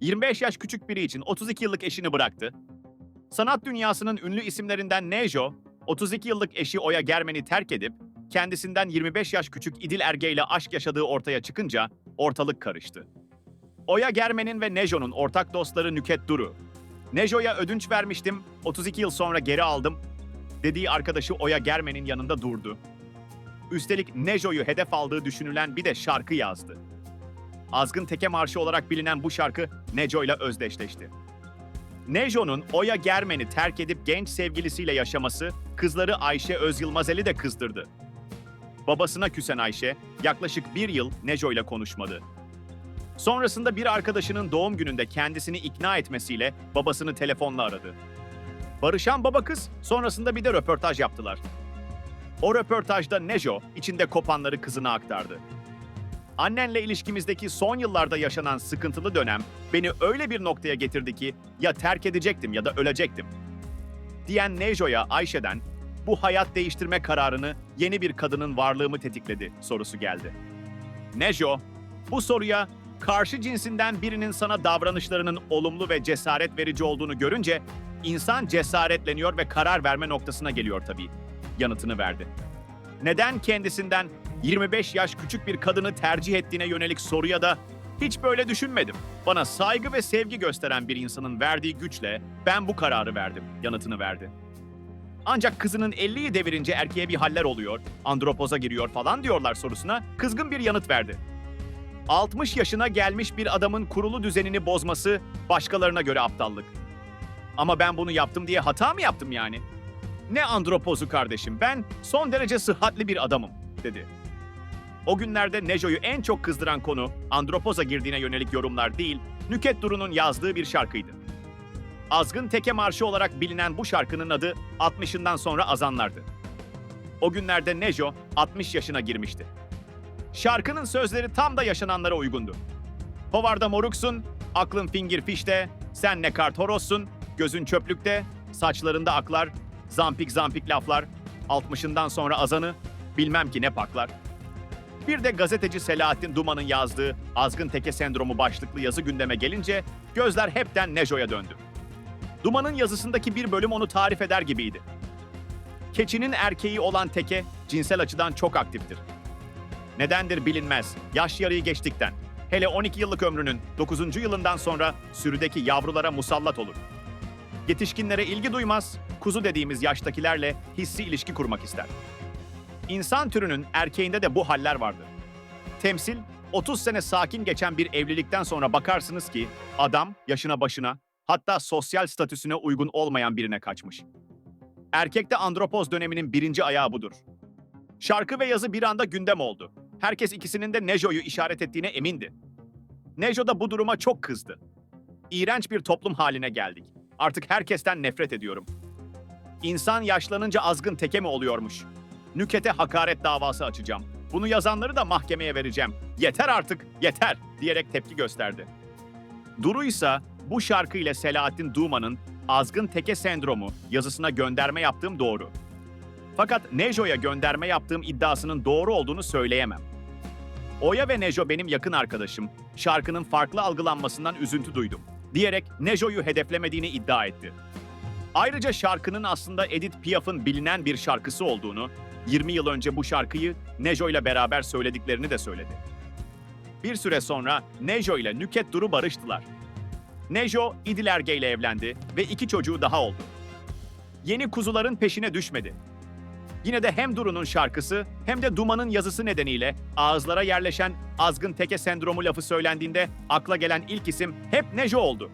25 yaş küçük biri için 32 yıllık eşini bıraktı. Sanat dünyasının ünlü isimlerinden Nejo, 32 yıllık eşi Oya Germen'i terk edip kendisinden 25 yaş küçük İdil Erge ile aşk yaşadığı ortaya çıkınca ortalık karıştı. Oya Germen'in ve Nejo'nun ortak dostları Nüket Duru. Nejo'ya ödünç vermiştim, 32 yıl sonra geri aldım dediği arkadaşı Oya Germen'in yanında durdu. Üstelik Nejo'yu hedef aldığı düşünülen bir de şarkı yazdı. Azgın Teke Marşı olarak bilinen bu şarkı Neco ile özdeşleşti. Nejo'nun Oya Germen'i terk edip genç sevgilisiyle yaşaması kızları Ayşe Özyılmazel'i de kızdırdı. Babasına küsen Ayşe yaklaşık bir yıl Nejo ile konuşmadı. Sonrasında bir arkadaşının doğum gününde kendisini ikna etmesiyle babasını telefonla aradı. Barışan baba kız sonrasında bir de röportaj yaptılar. O röportajda Nejo içinde kopanları kızına aktardı. Annenle ilişkimizdeki son yıllarda yaşanan sıkıntılı dönem beni öyle bir noktaya getirdi ki ya terk edecektim ya da ölecektim. Diyen Nejo'ya Ayşe'den bu hayat değiştirme kararını yeni bir kadının varlığı mı tetikledi sorusu geldi. Nejo, bu soruya karşı cinsinden birinin sana davranışlarının olumlu ve cesaret verici olduğunu görünce insan cesaretleniyor ve karar verme noktasına geliyor tabii. Yanıtını verdi. Neden kendisinden 25 yaş küçük bir kadını tercih ettiğine yönelik soruya da hiç böyle düşünmedim. Bana saygı ve sevgi gösteren bir insanın verdiği güçle ben bu kararı verdim yanıtını verdi. Ancak kızının 50'yi devirince erkeğe bir haller oluyor, andropoza giriyor falan diyorlar sorusuna kızgın bir yanıt verdi. 60 yaşına gelmiş bir adamın kurulu düzenini bozması başkalarına göre aptallık. Ama ben bunu yaptım diye hata mı yaptım yani? Ne andropozu kardeşim ben son derece sıhhatli bir adamım dedi. O günlerde Nejo'yu en çok kızdıran konu andropoza girdiğine yönelik yorumlar değil, Nüket Duru'nun yazdığı bir şarkıydı. Azgın Teke Marşı olarak bilinen bu şarkının adı 60'ından sonra azanlardı. O günlerde Nejo 60 yaşına girmişti. Şarkının sözleri tam da yaşananlara uygundu. Hovarda moruksun, aklın fingir fişte, sen ne kart horozsun, gözün çöplükte, saçlarında aklar, zampik zampik laflar, 60'ından sonra azanı, bilmem ki ne paklar. Bir de gazeteci Selahattin Duman'ın yazdığı Azgın Teke Sendromu başlıklı yazı gündeme gelince gözler hepten Nejo'ya döndü. Duman'ın yazısındaki bir bölüm onu tarif eder gibiydi. Keçinin erkeği olan teke cinsel açıdan çok aktiftir. Nedendir bilinmez. Yaş yarıyı geçtikten, hele 12 yıllık ömrünün 9. yılından sonra sürüdeki yavrulara musallat olur. Yetişkinlere ilgi duymaz, kuzu dediğimiz yaştakilerle hissi ilişki kurmak ister. İnsan türünün erkeğinde de bu haller vardır. Temsil, 30 sene sakin geçen bir evlilikten sonra bakarsınız ki adam yaşına başına hatta sosyal statüsüne uygun olmayan birine kaçmış. Erkekte andropoz döneminin birinci ayağı budur. Şarkı ve yazı bir anda gündem oldu. Herkes ikisinin de Nejo'yu işaret ettiğine emindi. Nejo da bu duruma çok kızdı. İğrenç bir toplum haline geldik. Artık herkesten nefret ediyorum. İnsan yaşlanınca azgın teke mi oluyormuş? Nükete hakaret davası açacağım. Bunu yazanları da mahkemeye vereceğim. Yeter artık, yeter diyerek tepki gösterdi. Duru ise bu şarkı ile Selahattin Duman'ın Azgın Teke Sendromu yazısına gönderme yaptığım doğru. Fakat Nejo'ya gönderme yaptığım iddiasının doğru olduğunu söyleyemem. Oya ve Nejo benim yakın arkadaşım. Şarkının farklı algılanmasından üzüntü duydum. Diyerek Nejo'yu hedeflemediğini iddia etti. Ayrıca şarkının aslında Edith Piaf'ın bilinen bir şarkısı olduğunu, 20 yıl önce bu şarkıyı Nejo ile beraber söylediklerini de söyledi. Bir süre sonra Nejo ile Nüket Duru barıştılar. Nejo, İdil Erge ile evlendi ve iki çocuğu daha oldu. Yeni kuzuların peşine düşmedi. Yine de hem Duru'nun şarkısı hem de Duman'ın yazısı nedeniyle ağızlara yerleşen azgın teke sendromu lafı söylendiğinde akla gelen ilk isim hep Nejo oldu.